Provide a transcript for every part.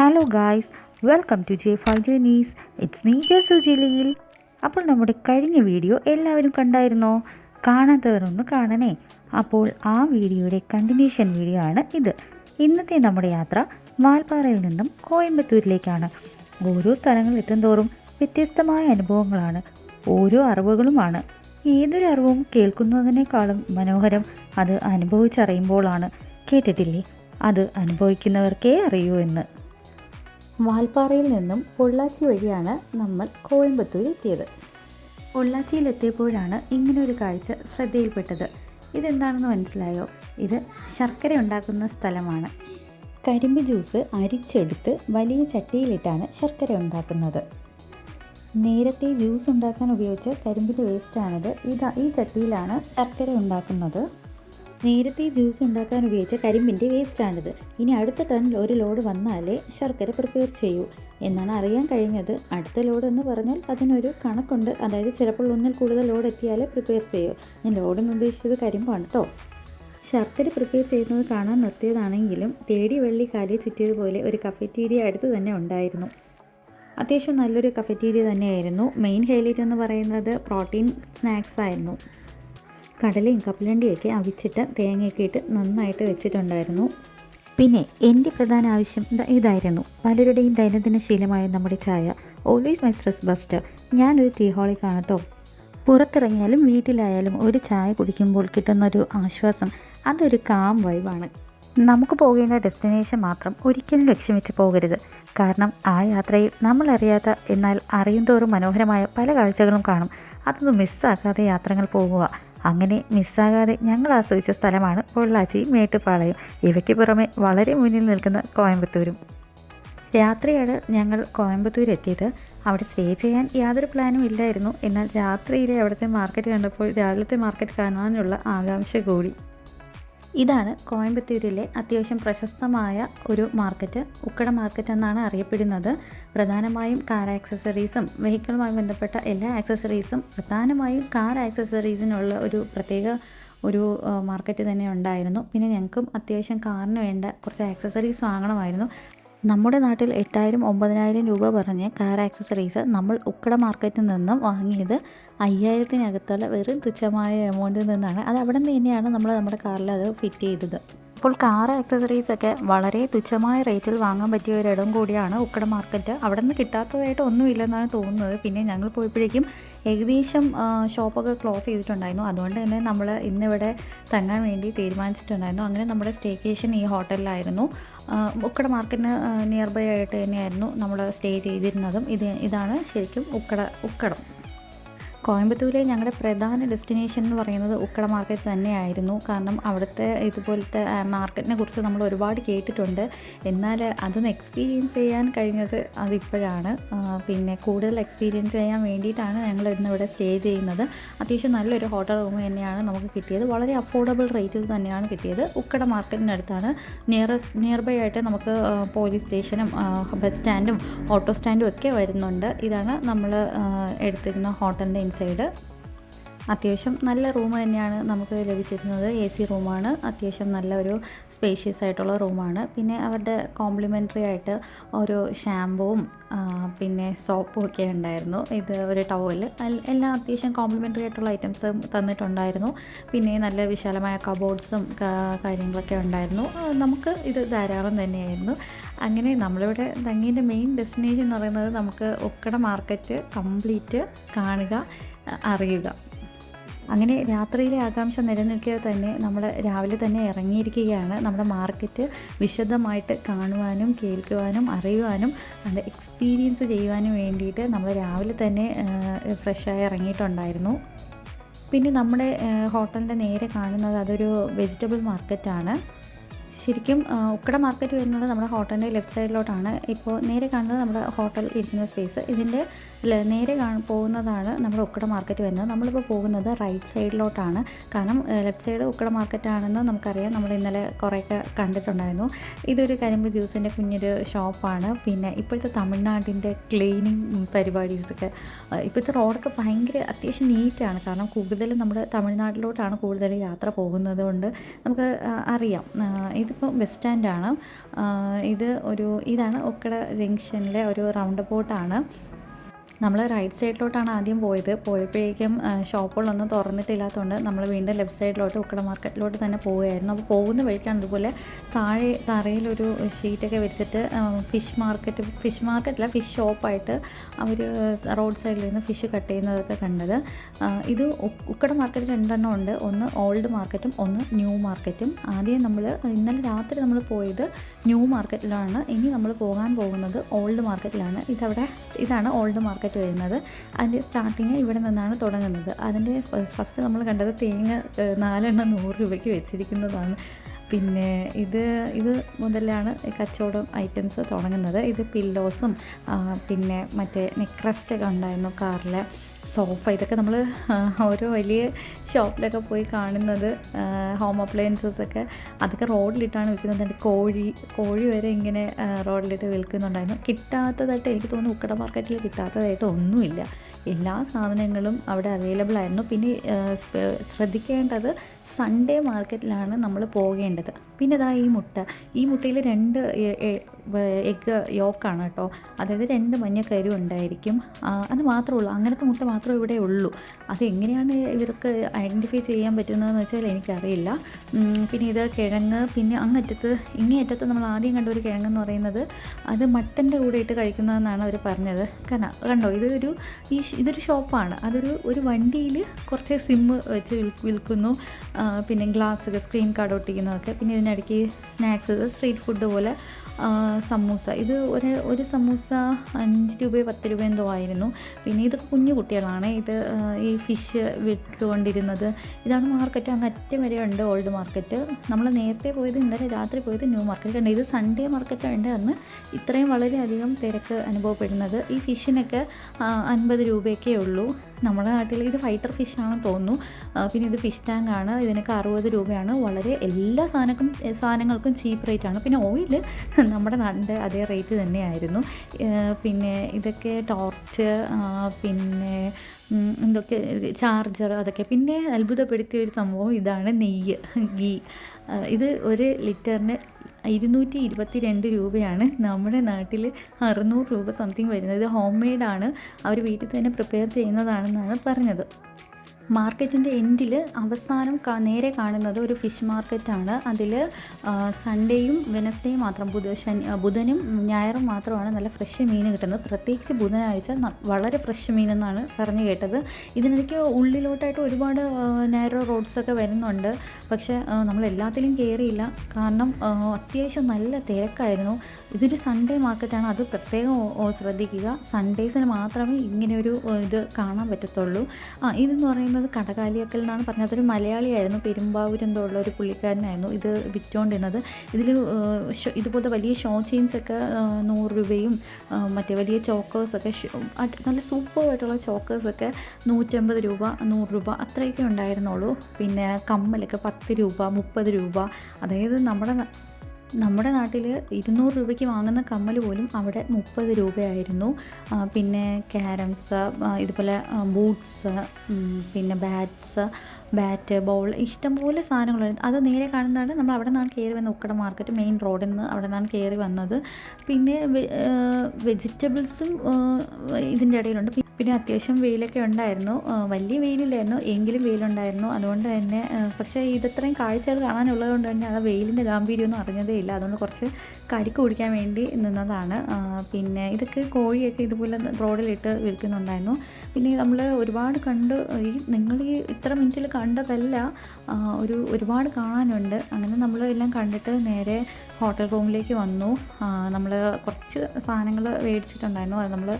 Hello guys welcome to ജെ ഫൈ ജേനീസ് it's me Jasu Jaleel അപ്പോൾ നമ്മുടെ കഴിഞ്ഞ വീഡിയോ എല്ലാവരും കണ്ടായിരുന്നോ? കാണാത്തവരൊന്ന് കാണണേ. അപ്പോൾ ആ വീഡിയോയുടെ കണ്ടിന്യൂഷൻ വീഡിയോ ആണ് ഇത്. ഇന്നത്തെ നമ്മുടെ യാത്ര വാൽപ്പാറയിൽ നിന്നും കോയമ്പത്തൂരിലേക്കാണ്. ഓരോ സ്ഥലങ്ങളിൽ എത്തുന്തോറും വ്യത്യസ്തമായ അനുഭവങ്ങളാണ്. ഓരോ അറിവുകളുമാണ്. ഏതൊരു അറിവും കേൾക്കുന്നതിനേക്കാളും മനോഹരം അത് അനുഭവിച്ചറിയുമ്പോഴാണ് കേട്ടിട്ടില്ലേ? അത് അനുഭവിക്കുന്നവർക്കേ അറിയൂ എന്ന്. വാൽപ്പാറയിൽ നിന്നും പൊള്ളാച്ചി വഴിയാണ് നമ്മൾ പൊള്ളാച്ചിയിൽ എത്തിയപ്പോഴാണ് ഇങ്ങനൊരു കാഴ്ച ശ്രദ്ധയിൽപ്പെട്ടത്. ഇതെന്താണെന്ന് മനസ്സിലായോ? ഇത് ശർക്കര ഉണ്ടാക്കുന്ന സ്ഥലമാണ്. കരിമ്പ് ജ്യൂസ് അരിച്ചെടുത്ത് വലിയ ചട്ടിയിലിട്ടാണ് ശർക്കര ഉണ്ടാക്കുന്നത്. നേരത്തെ ജ്യൂസ് ഉണ്ടാക്കാൻ ഉപയോഗിച്ച കരിമ്പിന്റെ വേസ്റ്റാണിത്. ഇത് ഈ ചട്ടിയിലാണ് ശർക്കര ഉണ്ടാക്കുന്നത്. നേരത്തെ ജ്യൂസ് ഉണ്ടാക്കാൻ ഉപയോഗിച്ച കരിമ്പിന്റെ വേസ്റ്റാണിത്. ഇനി അടുത്ത ടണ്ണിൽ ഒരു ലോഡ് വന്നാലേ ശർക്കര പ്രിപ്പയർ ചെയ്യൂ. എന്നാണ് അറിയാൻ കഴിഞ്ഞത്. അടുത്ത ലോഡ് എന്ന് പറഞ്ഞാൽ അതിനൊരു കണക്കുണ്ട്. അതായത് ചിലപ്പോൾ ഒന്നിൽ കൂടുതൽ ലോഡ് എത്തിയാലേ പ്രിപ്പയർ ചെയ്യൂ. ഞാൻ ലോഡെന്ന് ഉദ്ദേശിച്ചത് കരിമ്പാണ് കേട്ടോ ശർക്കര പ്രിപ്പയർ ചെയ്യുന്നത് കാണാൻ നിർത്തിയതാണെങ്കിലും തേടി വെള്ളി കാലി ചുറ്റിയതുപോലെ ഒരു കഫറ്റീരിയ അടുത്ത് തന്നെ ഉണ്ടായിരുന്നു. അത്യാവശ്യം നല്ലൊരു കഫറ്റീരിയ തന്നെയായിരുന്നു. മെയിൻ ഹൈലൈറ്റ് എന്ന് പറയുന്നത് പ്രോട്ടീൻ സ്നാക്സ് ആയിരുന്നു. കടലയും കപ്പലണ്ടിയൊക്കെ അവിച്ചിട്ട് തേങ്ങയൊക്കെ ഇട്ട് നന്നായിട്ട് വെച്ചിട്ടുണ്ടായിരുന്നു. പിന്നെ എന്റെ പ്രധാന ആവശ്യം ഇതായിരുന്നു. പലരുടെയും ദൈനംദിന ശീലമായ നമ്മുടെ ചായ. ഓൾവേസ് മൈ സ്ട്രെസ് ബസ്റ്റർ ഞാനൊരു ടീ ഹോളിൽ കാണട്ടോ. പുറത്തിറങ്ങിയാലും വീട്ടിലായാലും ഒരു ചായ കുടിക്കുമ്പോൾ കിട്ടുന്നൊരു ആശ്വാസം അതൊരു കാം വൈബാണ് നമുക്ക് പോകേണ്ട ഡെസ്റ്റിനേഷൻ മാത്രം ഒരിക്കലും ലക്ഷ്യം വെച്ച് പോകരുത്. കാരണം ആ യാത്രയിൽ നമ്മളറിയാത്ത എന്നാൽ അറിയും തോറും മനോഹരമായ പല കാഴ്ചകളും കാണും. അതൊന്നും മിസ്സാക്കാതെ യാത്രകൾ പോകുക. അങ്ങനെ മിസ്സാകാതെ ഞങ്ങൾ ആസ്വദിച്ച സ്ഥലമാണ് പൊള്ളാച്ചി മേട്ടുപാളയം ഇവയ്ക്ക് പുറമെ വളരെ മുന്നിൽ നിൽക്കുന്ന കോയമ്പത്തൂരും. രാത്രിയാണ് ഞങ്ങൾ കോയമ്പത്തൂർ എത്തിയത് അവിടെ സ്റ്റേ ചെയ്യാൻ യാതൊരു പ്ലാനും ഇല്ലായിരുന്നു. എന്നാൽ രാത്രിയിലെ അവിടുത്തെ മാർക്കറ്റ് കണ്ടപ്പോൾ രാവിലത്തെ മാർക്കറ്റ് കാണാനുള്ള ആകാംക്ഷ കൂടി. ഇതാണ് കോയമ്പത്തൂരിലെ അത്യാവശ്യം പ്രശസ്തമായ ഒരു മാർക്കറ്റ് ഉക്കട മാർക്കറ്റ് എന്നാണ് അറിയപ്പെടുന്നത്. പ്രധാനമായും കാർ ആക്സസറീസും വെഹിക്കിളുമായി ബന്ധപ്പെട്ട എല്ലാ ആക്സസറീസും പ്രധാനമായും കാർ ആക്സസറീസിനുള്ള ഒരു പ്രത്യേക ഒരു മാർക്കറ്റ് തന്നെ ഉണ്ടായിരുന്നു. പിന്നെ ഞങ്ങൾക്കും അത്യാവശ്യം കാറിന് വേണ്ട കുറച്ച് ആക്സസറീസ് വാങ്ങണമായിരുന്നു. നമ്മുടെ നാട്ടിൽ എട്ടായിരം ഒമ്പതിനായിരം രൂപ പറഞ്ഞ് കാർ ആക്സസറീസ് നമ്മൾ ഉക്കട മാർക്കറ്റിൽ നിന്നും വാങ്ങിയത് അയ്യായിരത്തിനകത്തുള്ള വെറും തുച്ഛമായ എമൗണ്ടിൽ നിന്നാണ്. അത് അവിടെ നിന്ന് തന്നെയാണ് നമ്മൾ നമ്മുടെ കാറിൽ അത് ഫിറ്റ് ചെയ്തത്. അപ്പോൾ കാർ ആക്സസറീസ് ഒക്കെ വളരെ തുച്ഛമായ റേറ്റിൽ വാങ്ങാൻ പറ്റിയ ഒരിടം കൂടിയാണ് ഉക്കട മാർക്കറ്റ് അവിടെ നിന്ന് കിട്ടാത്തതായിട്ട് ഒന്നുമില്ലെന്നാണ് തോന്നുന്നത്. പിന്നെ ഞങ്ങൾ പോയപ്പോഴേക്കും ഏകദേശം ഷോപ്പൊക്കെ ക്ലോസ് ചെയ്തിട്ടുണ്ടായിരുന്നു. അതുകൊണ്ട് തന്നെ നമ്മൾ ഇന്നിവിടെ തങ്ങാൻ വേണ്ടി തീരുമാനിച്ചിട്ടുണ്ടായിരുന്നു. അങ്ങനെ നമ്മുടെ സ്റ്റേക്കേഷൻ ഈ ഹോട്ടലിലായിരുന്നു ഉക്കട മാർക്കറ്റിന് നിയർ ബൈ ആയിട്ട് തന്നെയായിരുന്നു നമ്മൾ സ്റ്റേ ചെയ്തിരുന്നതും. ഇത് ഇതാണ് ശരിക്കും ഉക്കട ഉക്കടം. കോയമ്പത്തൂരിലെ ഞങ്ങളുടെ പ്രധാന ഡെസ്റ്റിനേഷൻ എന്ന് പറയുന്നത് ഉക്കട മാർക്കറ്റ് തന്നെയായിരുന്നു. കാരണം അവിടുത്തെ ഇതുപോലത്തെ മാർക്കറ്റിനെ കുറിച്ച് നമ്മൾ ഒരുപാട് കേട്ടിട്ടുണ്ട്. എന്നാൽ അതൊന്ന് എക്സ്പീരിയൻസ് ചെയ്യാൻ കഴിഞ്ഞത് അതിപ്പോഴാണ്. പിന്നെ കൂടുതൽ എക്സ്പീരിയൻസ് ചെയ്യാൻ വേണ്ടിയിട്ടാണ് ഞങ്ങൾ ഇന്ന് ഇവിടെ സ്റ്റേ ചെയ്യുന്നത്. അത്യാവശ്യം നല്ലൊരു ഹോട്ടൽ റൂം തന്നെയാണ് നമുക്ക് കിട്ടിയത്. വളരെ അഫോർഡബിൾ റേറ്റിൽ തന്നെയാണ് കിട്ടിയത്. ഉക്കട മാർക്കറ്റിനടുത്താണ് നിയറസ്റ്റ് നിയർ ബൈ ആയിട്ട് നമുക്ക് പോലീസ് സ്റ്റേഷനും ബസ് സ്റ്റാൻഡും ഓട്ടോ സ്റ്റാൻഡും ഒക്കെ വരുന്നുണ്ട്. ഇതാണ് നമ്മൾ എടുത്തിരുന്ന ഹോട്ടലിന്റെ ഇൻസൈഡ് അത്യാവശ്യം നല്ല റൂം തന്നെയാണ് നമുക്ക് ലഭിച്ചിരുന്നത്. എ സി റൂമാണ്. അത്യാവശ്യം നല്ല ഒരു സ്പേഷ്യസ് ആയിട്ടുള്ള റൂമാണ്. പിന്നെ അവരുടെ കോംപ്ലിമെന്ററി ആയിട്ട് ഓരോ ഷാമ്പുവും പിന്നെ സോപ്പും ഒക്കെ ഉണ്ടായിരുന്നു. ഇത് ഒരു ടവൽ എല്ലാം അത്യാവശ്യം കോംപ്ലിമെന്ററി ആയിട്ടുള്ള ഐറ്റംസ് തന്നിട്ടുണ്ടായിരുന്നു. പിന്നെ നല്ല വിശാലമായ കബോർഡ്സും കാര്യങ്ങളൊക്കെ ഉണ്ടായിരുന്നു. നമുക്ക് ഇത് ധാരാളം തന്നെയായിരുന്നു. അങ്ങനെ നമ്മളിവിടെ തങ്ങിന്റെ മെയിൻ ഡെസ്റ്റിനേഷൻ എന്ന് പറയുന്നത് നമുക്ക് ഒക്കെ മാർക്കറ്റ് കംപ്ലീറ്റ് കാണുക. അറിയുക. അങ്ങനെ രാത്രിയിലെ ആകാംക്ഷ നിലനിൽക്കുക തന്നെ നമ്മൾ രാവിലെ തന്നെ ഇറങ്ങിയിരിക്കുകയാണ്. നമ്മുടെ മാർക്കറ്റ് വിശദമായിട്ട് കാണുവാനും കേൾക്കുവാനും അറിയുവാനും അത് എക്സ്പീരിയൻസ് ചെയ്യുവാനും വേണ്ടിയിട്ട് നമ്മൾ രാവിലെ തന്നെ ഫ്രഷായി ഇറങ്ങിയിട്ടുണ്ടായിരുന്നു. പിന്നെ നമ്മുടെ ഹോട്ടലിന്റെ നേരെ കാണുന്നത് അതൊരു വെജിറ്റബിൾ മാർക്കറ്റാണ്. ശരിക്കും ഉക്കട മാർക്കറ്റ് വരുന്നത് നമ്മുടെ ഹോട്ടലിന്റെ ലെഫ്റ്റ് സൈഡിലോട്ടാണ്. ഇപ്പോൾ നേരെ കാണുന്നത് നമ്മുടെ ഹോട്ടൽ ഇരിക്കുന്ന സ്പേസ്. ഇതിന്റെ നേരെ കാണ പോകുന്നതാണ് നമ്മുടെ ഉക്കട മാർക്കറ്റ് വരുന്നത്. നമ്മളിപ്പോൾ പോകുന്നത് റൈറ്റ് സൈഡിലോട്ടാണ്. കാരണം ലെഫ്റ്റ് സൈഡ് ഉക്കട മാർക്കറ്റ് ആണെന്ന് നമുക്കറിയാം. നമ്മൾ ഇന്നലെ കുറേയൊക്കെ കണ്ടിട്ടുണ്ടായിരുന്നു. ഇതൊരു കരിമ്പ് ജ്യൂസിന്റെ കുഞ്ഞൊരു ഷോപ്പാണ്. പിന്നെ ഇപ്പോഴത്തെ തമിഴ്നാടിന്റെ ക്ലീനിങ് പരിപാടീസൊക്കെ ഇപ്പോഴത്തെ റോഡൊക്കെ ഭയങ്കര അത്യാവശ്യം നീറ്റാണ്. കാരണം കൂടുതലും നമ്മുടെ തമിഴ്നാട്ടിലോട്ടാണ് കൂടുതൽ യാത്ര പോകുന്നത് കൊണ്ട് നമുക്ക് അറിയാം. ഇത് ഇതിപ്പോൾ ബസ് സ്റ്റാൻഡാണ്. ഇത് ഒരു ഇതാണ് ഒക്കട ജംഗ്ഷനിലെ ഒരു റൗണ്ട് അബൌട്ടാണ് നമ്മൾ റൈറ്റ് സൈഡിലോട്ടാണ് ആദ്യം പോയത്. പോയപ്പോഴേക്കും ഷോപ്പുകളൊന്നും തുറന്നിട്ടില്ലാത്തതുകൊണ്ട് നമ്മൾ വീണ്ടും ലെഫ്റ്റ് സൈഡിലോട്ട് ഉക്കട മാർക്കറ്റിലോട്ട് തന്നെ പോവുകയായിരുന്നു. അപ്പോൾ പോകുന്ന വഴിക്കാണ് ഇതുപോലെ താഴെ തറയിലൊരു ഷീറ്റൊക്കെ വെച്ചിട്ട് ഫിഷ് മാർക്കറ്റ് ഫിഷ് മാർക്കറ്റിലെ ഫിഷ് ഷോപ്പായിട്ട് അവർ റോഡ് സൈഡിൽ നിന്ന് ഫിഷ് കട്ട് ചെയ്യുന്നതൊക്കെ കണ്ടത്. ഇത് ഉക്കട മാർക്കറ്റ് രണ്ടെണ്ണം ഉണ്ട്. ഒന്ന് ഓൾഡ് മാർക്കറ്റും ഒന്ന് ന്യൂ മാർക്കറ്റും ആദ്യം നമ്മൾ ഇന്നലെ രാത്രി നമ്മൾ പോയത് ന്യൂ മാർക്കറ്റിലാണ് ഇനി നമ്മൾ പോകാൻ പോകുന്നത് ഓൾഡ് മാർക്കറ്റിലാണ് ഇതവിടെ ഇതാണ് ഓൾഡ് മാർക്കറ്റ് വരുന്നത്. അതിന്റെ സ്റ്റാർട്ടിങ് ഇവിടെ നിന്നാണ് തുടങ്ങുന്നത്. അതിന്റെ ഫസ്റ്റ് നമ്മൾ കണ്ടത് തേങ്ങ നാലെണ്ണം നൂറ് രൂപയ്ക്ക് വെച്ചിരിക്കുന്നതാണ്. പിന്നെ ഇത് ഇത് മുതലാണ് കച്ചവടം ഐറ്റംസ് തുടങ്ങുന്നത്. ഇത് പില്ലോസും പിന്നെ മറ്റേ നെക്രസ്റ്റൊക്കെ ഉണ്ടായിരുന്നു കാറിൽ സോഫ ഇതൊക്കെ നമ്മൾ ഓരോ വലിയ ഷോപ്പിലൊക്കെ പോയി കാണുന്നത് ഹോം അപ്ലയൻസസ് ഒക്കെ. അതൊക്കെ റോഡിലിട്ടാണ് വിൽക്കുന്നത്. കോഴി കോഴി വരെ ഇങ്ങനെ റോഡിലിട്ട് വിൽക്കുന്നുണ്ടായിരുന്നു. കിട്ടാത്തതായിട്ട് എനിക്ക് തോന്നുന്നു ഉക്കട മാർക്കറ്റിൽ കിട്ടാത്തതായിട്ട് ഒന്നുമില്ല. എല്ലാ സാധനങ്ങളും അവിടെ അവൈലബിൾ ആയിരുന്നു. പിന്നെ ശ്രദ്ധിക്കേണ്ടത് സൺഡേ മാർക്കറ്റിലാണ് നമ്മൾ പോകേണ്ടത്. പിന്നെ ഇതാ ഈ മുട്ട. ഈ മുട്ടയിൽ രണ്ട് എഗ്ഗ് യോക്കാണ് കേട്ടോ. അതായത് രണ്ട് മഞ്ഞ കരു ഉണ്ടായിരിക്കും. അത് മാത്രമേ ഉള്ളൂ അങ്ങനത്തെ മുട്ട മാത്രമേ ഇവിടെ ഉള്ളൂ. അത് എങ്ങനെയാണ് ഇവർക്ക് ഐഡന്റിഫൈ ചെയ്യാൻ പറ്റുന്നതെന്ന് വെച്ചാൽ എനിക്കറിയില്ല. പിന്നെ ഇത് കിഴങ്ങ് പിന്നെ അങ്ങറ്റത്ത് ഇങ്ങേ അറ്റത്ത് നമ്മൾ ആദ്യം കണ്ട ഒരു കിഴങ്ങെന്ന് പറയുന്നത് അത് മട്ടന്റെ കൂടെ ഇട്ട് കഴിക്കുന്നതെന്നാണ് അവർ പറഞ്ഞത്. കാരണം കണ്ടോ ഇതൊരു ഈ ഇതൊരു ഷോപ്പാണ്. അതൊരു ഒരു വണ്ടിയിൽ കുറച്ച് സിമ്മ് വെച്ച് വിൽക്കുന്നു. പിന്നെ ഗ്ലാസ്സൊക്കെ സ്ക്രീൻ കാർഡ് ഒട്ടിക്കുന്നതൊക്കെ. പിന്നെ ഇതിനിടയ്ക്ക് സ്നാക്സ് സ്ട്രീറ്റ് ഫുഡ് പോലെ സമൂസ. ഇത് ഒരു ഒരു സമൂസ അഞ്ച് രൂപയോ പത്ത് രൂപ എന്തോ ആയിരുന്നു. പിന്നെ ഇത് കുഞ്ഞു കുട്ടികളാണ്. ഇത് ഈ ഫിഷ് വിട്ടുകൊണ്ടിരുന്നത്. ഇതാണ് മാർക്കറ്റ് അങ്ങ് അറ്റം വരെ ഉണ്ട് ഓൾഡ് മാർക്കറ്റ് നമ്മൾ നേരത്തെ പോയത് ഇന്നലെ രാത്രി പോയത് ന്യൂ മാർക്കറ്റ് ഉണ്ട് ഇത് സൺഡേ മാർക്കറ്റ് ഉണ്ട് അന്ന് ഇത്രയും വളരെയധികം തിരക്ക് അനുഭവപ്പെടുന്നത്. ഈ ഫിഷിനൊക്കെ അൻപത് രൂപയൊക്കെ ഉള്ളൂ. നമ്മുടെ നാട്ടിൽ ഇത് ഫൈറ്റർ ഫിഷ് ആണെന്ന് തോന്നുന്നു. പിന്നെ ഇത് ഫിഷ് ടാങ്ക് ആണ്. ഇതിനൊക്കെ അറുപത് രൂപയാണ്. വളരെ എല്ലാ സാധനക്കും സാധനങ്ങൾക്കും ചീപ്പ് റേറ്റ് ആണ്. പിന്നെ ഓയിൽ നമ്മുടെ നാടിന്റെ അതേ റേറ്റ് തന്നെയായിരുന്നു. പിന്നെ ഇതൊക്കെ ടോർച്ച് പിന്നെ എന്തൊക്കെ ചാർജർ അതൊക്കെ. പിന്നെ അത്ഭുതപ്പെടുത്തിയ ഒരു സംഭവം ഇതാണ് നെയ്യ് ഗീ ഇത് ഒരു ലിറ്ററിന് ഇരുന്നൂറ്റി ഇരുപത്തി രണ്ട് രൂപയാണ് നമ്മുടെ നാട്ടിൽ അറുന്നൂറ് രൂപ സംതിങ് വരുന്നത്. ഹോം മെയ്ഡാണ്. അവർ വീട്ടിൽ തന്നെ പ്രിപ്പയർ ചെയ്യുന്നതാണെന്നാണ് പറഞ്ഞത്. മാർക്കറ്റിന്റെ എൻഡിൽ അവസാനം നേരെ കാണുന്നത് ഒരു ഫിഷ് മാർക്കറ്റാണ്. അതിൽ സൺഡേയും വെനസ്ഡേയും മാത്രം ബുധ ശനി ബുധനും ഞായറും മാത്രമാണ് നല്ല ഫ്രഷ് മീൻ കിട്ടുന്നത്. പ്രത്യേകിച്ച് ബുധനാഴ്ച വളരെ ഫ്രഷ് മീൻ എന്നാണ് പറഞ്ഞു കേട്ടത്. ഇതിനിടയ്ക്ക് ഉള്ളിലോട്ടായിട്ട് ഒരുപാട് നാരോ റോഡ്സൊക്കെ വരുന്നുണ്ട്. പക്ഷേ നമ്മൾ എല്ലാത്തിലും കയറിയില്ല കാരണം അത്യാവശ്യം നല്ല തിരക്കായിരുന്നു. ഇതൊരു സൺഡേ മാർക്കറ്റാണ്. അത് പ്രത്യേകം ശ്രദ്ധിക്കുക. സൺഡേസിന് മാത്രമേ ഇങ്ങനെ ഒരു ഇത് കാണാൻ പറ്റത്തുള്ളൂ. ആ ഇതെന്ന് പറയുന്നത് കടകാലിയക്കൽ എന്നാണ് പറഞ്ഞത് അതൊരു മലയാളിയായിരുന്നു പെരുമ്പാവൂർ ഉള്ള ഒരു പുള്ളിക്കാരനായിരുന്നു. ഇത് വിറ്റുകൊണ്ടിരുന്നത് ഇതിൽ ഇതുപോലത്തെ വലിയ ഷോ ചെയിൻസ് ഒക്കെ നൂറ് രൂപയും മറ്റേ വലിയ ചോക്കേഴ്സൊക്കെ നല്ല സൂപ്പറായിട്ടുള്ള ചോക്കേഴ്സൊക്കെ നൂറ്റമ്പത് രൂപ നൂറ് രൂപ അത്രയൊക്കെ ഉണ്ടായിരുന്നുള്ളൂ. പിന്നെ കമ്മലൊക്കെ പത്ത് രൂപ മുപ്പത് രൂപ. അതായത് നമ്മുടെ നമ്മുടെ നാട്ടിൽ ഇരുന്നൂറ് രൂപയ്ക്ക് വാങ്ങുന്ന കമ്മൽ പോലും അവിടെ മുപ്പത് രൂപയായിരുന്നു. പിന്നെ ക്യാരംസ് ഇതുപോലെ ബൂട്ട്സ് പിന്നെ ബാറ്റ്സ് ബാറ്റ് ബോൾ ഇഷ്ടംപോലെ സാധനങ്ങളുണ്ട്. അത് നേരെ കാണുന്നതാണ് നമ്മൾ അവിടെ നിന്നാണ് കയറി വന്ന ഉക്കട മാർക്കറ്റ് മെയിൻ റോഡിൽ നിന്ന് അവിടെ നിന്നാണ് കയറി വന്നത്. പിന്നെ വെജിറ്റബിൾസും ഇതിന്റെ ഇടയിലുണ്ട്. പിന്നെ അത്യാവശ്യം വെയിലൊക്കെ ഉണ്ടായിരുന്നു. വലിയ വെയിലില്ലായിരുന്നു. എങ്കിലും വെയിലുണ്ടായിരുന്നു. അതുകൊണ്ട് തന്നെ പക്ഷേ ഇതത്രയും കാഴ്ചകൾ കാണാനുള്ളത് കൊണ്ട് തന്നെ അത് വെയിലിന്റെ ഗാംഭീര്യമൊന്നും അറിഞ്ഞതേ ഇല്ല. അതുകൊണ്ട് കുറച്ച് കരിക്ക് കുടിക്കാൻ വേണ്ടി നിന്നതാണ്. പിന്നെ ഇതൊക്കെ കോഴിയൊക്കെ ഇതുപോലെ റോഡിലിട്ട് വിൽക്കുന്നുണ്ടായിരുന്നു. പിന്നെ നമ്മൾ ഒരുപാട് കണ്ട്. ഈ നിങ്ങൾ ഈ ഇത്ര മിനിറ്റിൽ കണ്ടതല്ല ഒരു ഒരുപാട് കാണാനുണ്ട്. അങ്ങനെ നമ്മളെല്ലാം കണ്ടിട്ട് നേരെ ഹോട്ടൽ റൂമിലേക്ക് വന്നു. നമ്മൾ കുറച്ച് സാധനങ്ങൾ മേടിച്ചിട്ടുണ്ടായിരുന്നു. അത് നമ്മൾ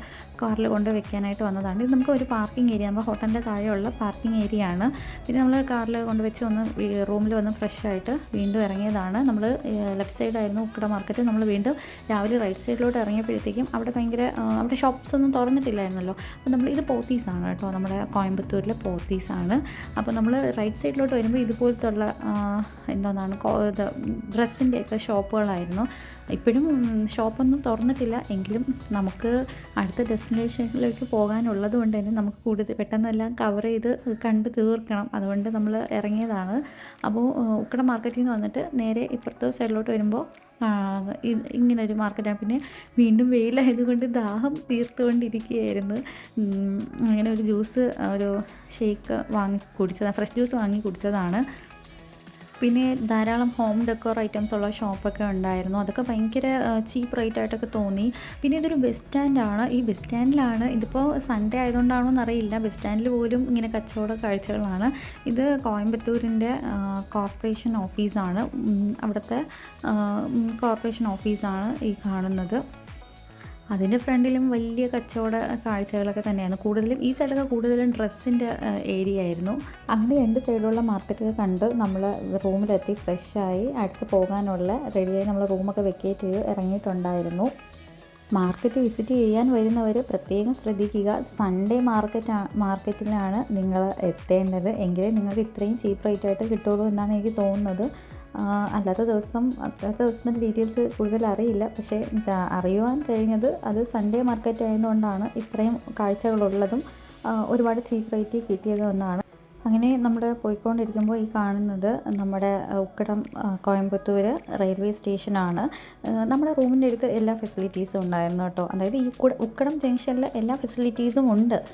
കാറിൽ കൊണ്ട് വെക്കാനായിട്ട് വന്നതാണ്. ഇത് നമുക്ക് ഒരു പാർക്കിംഗ് ഏരിയ നമ്മുടെ ഹോട്ടലിന്റെ താഴെയുള്ള പാർക്കിംഗ് ഏരിയ ആണ്. പിന്നെ നമ്മൾ കാറിൽ കൊണ്ട് വെച്ച് വന്ന് റൂമിൽ വന്ന് ഫ്രഷ് ആയിട്ട് വീണ്ടും ഇറങ്ങിയതാണ്. നമ്മൾ ലെഫ്റ്റ് സൈഡായിരുന്നു ഉക്കട മാർക്കറ്റ്. നമ്മൾ വീണ്ടും രാവിലെ റൈറ്റ് സൈഡിലോട്ട് ഇറങ്ങിയപ്പോഴത്തേക്കും അവിടെ ഭയങ്കര അവിടെ ഷോപ്സ് ഒന്നും തുറന്നിട്ടില്ലായിരുന്നല്ലോ. അപ്പോൾ നമ്മൾ ഇത് പോത്തീസാണ് കേട്ടോ. നമ്മുടെ കോയമ്പത്തൂരിലെ പോത്തീസാണ്. അപ്പോൾ നമ്മൾ റൈറ്റ് സൈഡിലോട്ട് വരുമ്പോൾ ഇതുപോലത്തുള്ള എന്തോന്നാണ് ഡ്രസ്സിന്റെയൊക്കെ ഡ്രസ്സിന്റെയൊക്കെ ഷോപ്പുകളായിരുന്നു. ഇപ്പോഴും ഷോപ്പൊന്നും തുറന്നിട്ടില്ല. എങ്കിലും നമുക്ക് അടുത്ത ഡെസ്റ്റിനേഷനിലേക്ക് പോകാനുള്ളത് കൊണ്ട് തന്നെ നമുക്ക് കൂടുതൽ പെട്ടെന്നെല്ലാം കവർ ചെയ്ത് കണ്ട് തീർക്കണം. അതുകൊണ്ട് നമ്മൾ ഇറങ്ങിയതാണ്. അപ്പോൾ ഉക്കട മാർക്കറ്റിൽ നിന്ന് വന്നിട്ട് നേരെ ഇപ്പുറത്തെ സൈഡിലോട്ട് വരുമ്പോൾ ഇങ്ങനെ ഒരു മാർക്കറ്റാണ് പിന്നെ വീണ്ടും വെയിലായതുകൊണ്ട് ദാഹം തീർത്തുകൊണ്ടിരിക്കുകയായിരുന്നു. അങ്ങനെ ഒരു ജ്യൂസ് ഒരു ഷേക്ക് വാങ്ങി കുടിച്ചതാണ് ഫ്രഷ് ജ്യൂസ് വാങ്ങി കുടിച്ചതാണ്. പിന്നെ ധാരാളം ഹോം ഡെക്കോർ ഐറ്റംസ് ഉള്ള ഷോപ്പൊക്കെ ഉണ്ടായിരുന്നു. അതൊക്കെ ഭയങ്കര ചീപ്പ് റേറ്റ് ആയിട്ടൊക്കെ തോന്നി. പിന്നെ ഇതൊരു ബസ് സ്റ്റാൻഡാണ് ഈ ബസ് സ്റ്റാൻഡിലാണ് ഇതിപ്പോൾ സൺഡേ ആയതുകൊണ്ടാണോ എന്നറിയില്ല. ബസ് സ്റ്റാൻഡിൽ പോലും ഇങ്ങനെ കച്ചവട കാഴ്ചകളാണ്. ഇത് കോയമ്പത്തൂരിന്റെ കോർപ്പറേഷൻ ഓഫീസാണ് അവിടുത്തെ കോർപ്പറേഷൻ ഓഫീസാണ് ഈ കാണുന്നത്. അതിന്റെ ഫ്രണ്ടിലും വലിയ കച്ചവട കാഴ്ചകളൊക്കെ തന്നെയായിരുന്നു കൂടുതലും ഈ സൈഡൊക്കെ കൂടുതലും ഡ്രസ്സിന്റെ ഏരിയ ആയിരുന്നു. അങ്ങനെ രണ്ട് സൈഡിലുള്ള മാർക്കറ്റൊക്കെ കണ്ട് നമ്മൾ റൂമിലെത്തി ഫ്രഷായി അടുത്ത് പോകാനുള്ള റെഡിയായി നമ്മൾ റൂമൊക്കെ വെക്കേറ്റ് ചെയ്ത് ഇറങ്ങിയിട്ടുണ്ടായിരുന്നു. മാർക്കറ്റ് വിസിറ്റ് ചെയ്യാൻ വരുന്നവർ പ്രത്യേകം ശ്രദ്ധിക്കുക. സൺഡേ മാർക്കറ്റ് മാർക്കറ്റിലാണ് നിങ്ങൾ എത്തേണ്ടത്. എങ്കിലേ നിങ്ങൾക്ക് ഇത്രയും ചീപ്പ് റേറ്റായിട്ട് കിട്ടുള്ളൂ എന്നാണ് എനിക്ക് തോന്നുന്നത്. അല്ലാത്ത ദിവസം അല്ലാത്ത ദിവസത്തിന്റെ ഡീറ്റെയിൽസ് കൂടുതൽ അറിയില്ല. പക്ഷേ അറിയുവാൻ കഴിഞ്ഞത് അത് സൺഡേ മാർക്കറ്റ് ആയതുകൊണ്ടാണ് ഇത്രയും കാഴ്ചകളുള്ളതും ഒരുപാട് ചീപ്പ് റേറ്റിൽ കിട്ടിയതും എന്നാണ് അങ്ങനെ നമ്മൾ പോയിക്കൊണ്ടിരിക്കുമ്പോൾ ഈ കാണുന്നത് നമ്മുടെ ഉക്കടം കോയമ്പത്തൂർ റെയിൽവേ സ്റ്റേഷനാണ്. നമ്മുടെ റൂമിന്റെ അടുത്ത് എല്ലാ ഫെസിലിറ്റീസും ഉണ്ടായിരുന്നു കേട്ടോ. അതായത് ഈ ഉക്കട- ജംഗ്ഷനിൽ എല്ലാ ഫെസിലിറ്റീസും ഉണ്ട്.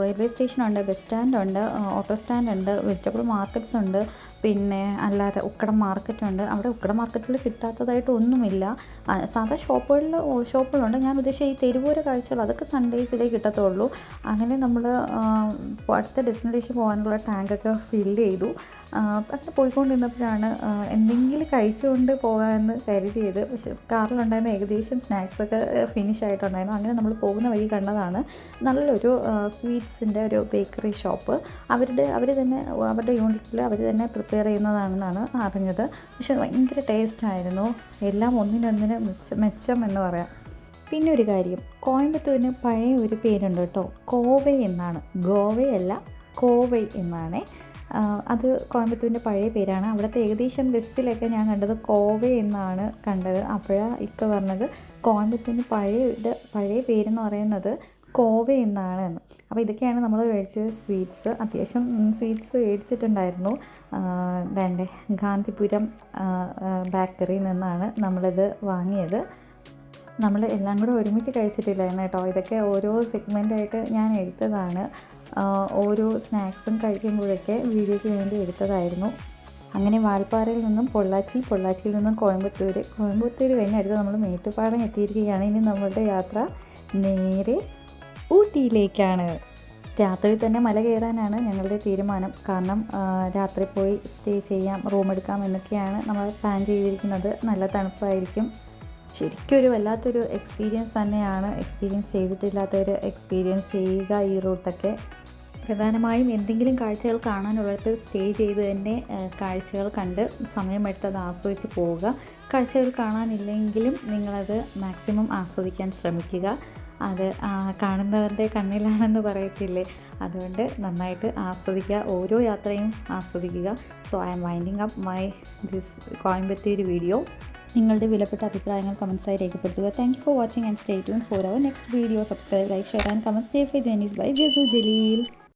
റെയിൽവേ സ്റ്റേഷനുണ്ട് ബസ് സ്റ്റാൻഡുണ്ട് ഓട്ടോ സ്റ്റാൻഡുണ്ട് വെജിറ്റബിൾ മാർക്കറ്റ്സ് ഉണ്ട് പിന്നെ അല്ലാതെ ഉക്കടം മാർക്കറ്റുണ്ട്. അവിടെ ഉക്കടം മാർക്കറ്റിൽ കിട്ടാത്തതായിട്ട് ഒന്നുമില്ല സാധാ ഷോപ്പുകളിൽ ഷോപ്പുകളുണ്ട്. ഞാൻ ഉദ്ദേശിച്ച ഈ തെരുവോര കാഴ്ചകൾ അതൊക്കെ സൺഡേസിലേ കിട്ടത്തുള്ളൂ. അങ്ങനെ നമ്മൾ അടുത്ത ഡെസ്റ്റിനേഷൻ പോകാനുള്ള ടാങ്കൊക്കെ ഫില്ല് ചെയ്തു. അങ്ങനെ പോയിക്കൊണ്ടിരുന്നപ്പോഴാണ് എന്തെങ്കിലും കഴിച്ചുകൊണ്ട് പോകാമെന്ന് കരുതിയത്. പക്ഷെ കാറിലുണ്ടായിരുന്ന ഏകദേശം സ്നാക്സൊക്കെ ഫിനിഷ് ആയിട്ടുണ്ടായിരുന്നു. അങ്ങനെ നമ്മൾ പോകുന്ന വഴി കണ്ടതാണ്. നല്ലൊരു സ്വീറ്റ്സിന്റെ ഒരു ബേക്കറി ഷോപ്പ്. അവരുടെ അവർ തന്നെ അവരുടെ യൂണിറ്റിൽ അവർ തന്നെ പ്രിപ്പയർ ചെയ്യുന്നതാണെന്നാണ് അറിഞ്ഞത്. പക്ഷെ ഭയങ്കര ടേസ്റ്റ് ആയിരുന്നു എല്ലാം ഒന്നിനൊന്നിന് മെച്ചം മെച്ചം എന്ന് പറയാം. പിന്നെ ഒരു കാര്യം കോയമ്പത്തൂരിന് പഴയ ഒരു പേരുണ്ട് കേട്ടോ. കോവ എന്നാണ്. ഗോവയല്ല കോവൈ എന്നാണ്. അത് കോയമ്പത്തൂരിന്റെ പഴയ പേരാണ്. അവിടുത്തെ ഏകദേശം ബസ്സിലൊക്കെ ഞാൻ കണ്ടത് കോവൈ എന്നാണ് കണ്ടത്. അപ്പോഴാണ് ഇക്ക പറഞ്ഞത് കോയമ്പത്തൂരിന്റെ പഴയ പഴയ പേരെന്ന് പറയുന്നത് കോവ എന്നാണ് എന്ന്. അപ്പോൾ ഇതൊക്കെയാണ് നമ്മൾ മേടിച്ചത് സ്വീറ്റ്സ്. അത്യാവശ്യം സ്വീറ്റ്സ് മേടിച്ചിട്ടുണ്ടായിരുന്നു. വേണ്ടേ ഗാന്ധിപുരം ബേക്കറിയിൽ നിന്നാണ് നമ്മളിത് വാങ്ങിയത്. നമ്മൾ എല്ലാം കൂടെ ഒരുമിച്ച് കഴിച്ചിട്ടില്ലായിരുന്നു കേട്ടോ. ഇതൊക്കെ ഓരോ സെഗ്മെന്റായിട്ട് ഞാൻ എടുത്തതാണ്. ഓരോ സ്നാക്സും കഴിക്കുമ്പോഴൊക്കെ വീഡിയോയ്ക്ക് വേണ്ടി എടുത്തതായിരുന്നു. അങ്ങനെ വാൽപ്പാറയിൽ നിന്നും പൊള്ളാച്ചി പൊള്ളാച്ചിയിൽ നിന്നും കോയമ്പത്തൂർ കോയമ്പത്തൂർ കഴിഞ്ഞ് അടുത്ത് നമ്മൾ മേട്ടുപ്പാടം എത്തിയിരിക്കുകയാണ്. ഇനി നമ്മളുടെ യാത്ര നേരെ ഊട്ടിയിലേക്കാണ്. രാത്രി തന്നെ മല കയറാനാണ് ഞങ്ങളുടെ തീരുമാനം. കാരണം രാത്രി പോയി സ്റ്റേ ചെയ്യാം റൂം എടുക്കാം എന്നൊക്കെയാണ് നമ്മൾ പ്ലാൻ ചെയ്തിരിക്കുന്നത്. നല്ല തണുപ്പായിരിക്കും. ശരിക്കൊരു വല്ലാത്തൊരു എക്സ്പീരിയൻസ് തന്നെയാണ്. എക്സ്പീരിയൻസ് ചെയ്തിട്ടില്ലാത്തൊരു എക്സ്പീരിയൻസ് ചെയ്യുക ഈ റൂട്ടൊക്കെ. പ്രധാനമായും എന്തെങ്കിലും കാഴ്ചകൾ കാണാനുള്ളിടത്ത് സ്റ്റേ ചെയ്ത് തന്നെ കാഴ്ചകൾ കണ്ട് സമയമെടുത്ത് അത് ആസ്വദിച്ച് പോവുക. കാഴ്ചകൾ കാണാനില്ലെങ്കിലും നിങ്ങളത് മാക്സിമം ആസ്വദിക്കാൻ ശ്രമിക്കുക. അത് കാണുന്നവരുടെ കണ്ണിലാണെന്ന് പറയത്തില്ലേ? അതുകൊണ്ട് നന്നായിട്ട് ആസ്വദിക്കുക. ഓരോ യാത്രയും ആസ്വദിക്കുക. So I'm winding up my this Coimbatore video നിങ്ങളുടെ വിലപ്പെട്ട അഭിപ്രായങ്ങൾ കമൻസായി രേഖപ്പെടുത്തുക. Thank you for watching and stay tune for our next video subscribe like share and comments ജെനീസ് bye Jasu Jaleel